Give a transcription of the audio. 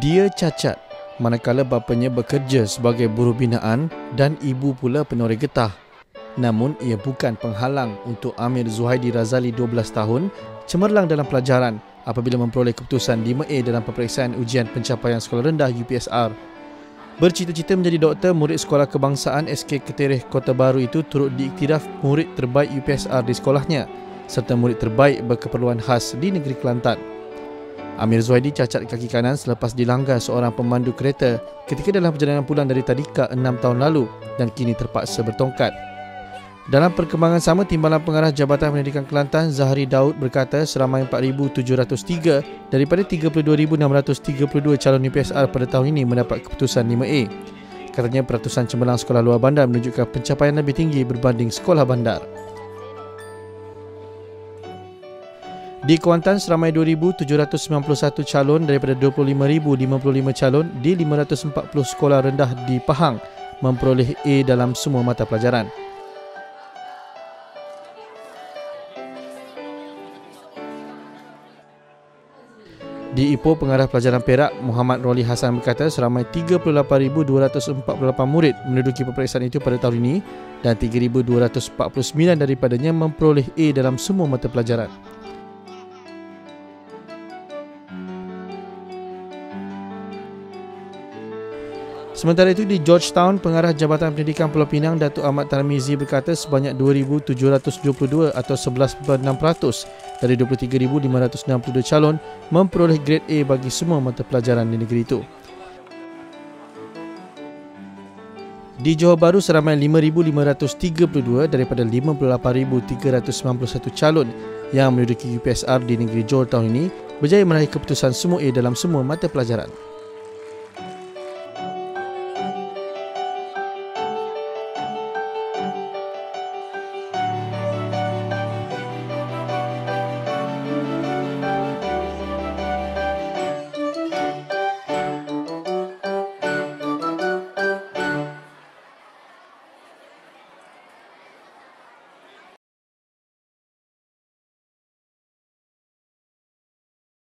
Dia cacat manakala bapanya bekerja sebagai buruh binaan dan ibu pula penoreh getah. Namun ia bukan penghalang untuk Amir Zuhaidi Razali 12 tahun cemerlang dalam pelajaran apabila memperoleh keputusan 5A dalam peperiksaan ujian pencapaian sekolah rendah UPSR. Bercita-cita menjadi doktor, murid Sekolah Kebangsaan SK Ketereh Kota Baru itu turut diiktiraf murid terbaik UPSR di sekolahnya serta murid terbaik berkeperluan khas di negeri Kelantan. Amir Zuhaidi cacat kaki kanan selepas dilanggar seorang pemandu kereta ketika dalam perjalanan pulang dari Tadika 6 tahun lalu dan kini terpaksa bertongkat. Dalam perkembangan sama, Timbalan Pengarah Jabatan Pendidikan Kelantan Zahari Daud berkata seramai 4,703 daripada 32,632 calon UPSR pada tahun ini mendapat keputusan 5A. Katanya peratusan cemerlang sekolah luar bandar menunjukkan pencapaian lebih tinggi berbanding sekolah bandar. Di Kuantan, seramai 2,791 calon daripada 25,055 calon di 540 sekolah rendah di Pahang memperoleh A dalam semua mata pelajaran. Di Ipoh, pengarah pelajaran Perak, Muhammad Roli Hassan berkata seramai 38,248 murid menduduki peperiksaan itu pada tahun ini dan 3,249 daripadanya memperoleh A dalam semua mata pelajaran. Sementara itu di Georgetown, pengarah Jabatan Pendidikan Pulau Pinang Datuk Ahmad Tarmizi berkata sebanyak 2722 atau 11.6% dari 23,562 calon memperoleh grade A bagi semua mata pelajaran di negeri itu. Di Johor Bahru seramai 5,532 daripada 58,391 calon yang menduduki UPSR di negeri Johor tahun ini berjaya meraih keputusan semua A dalam semua mata pelajaran.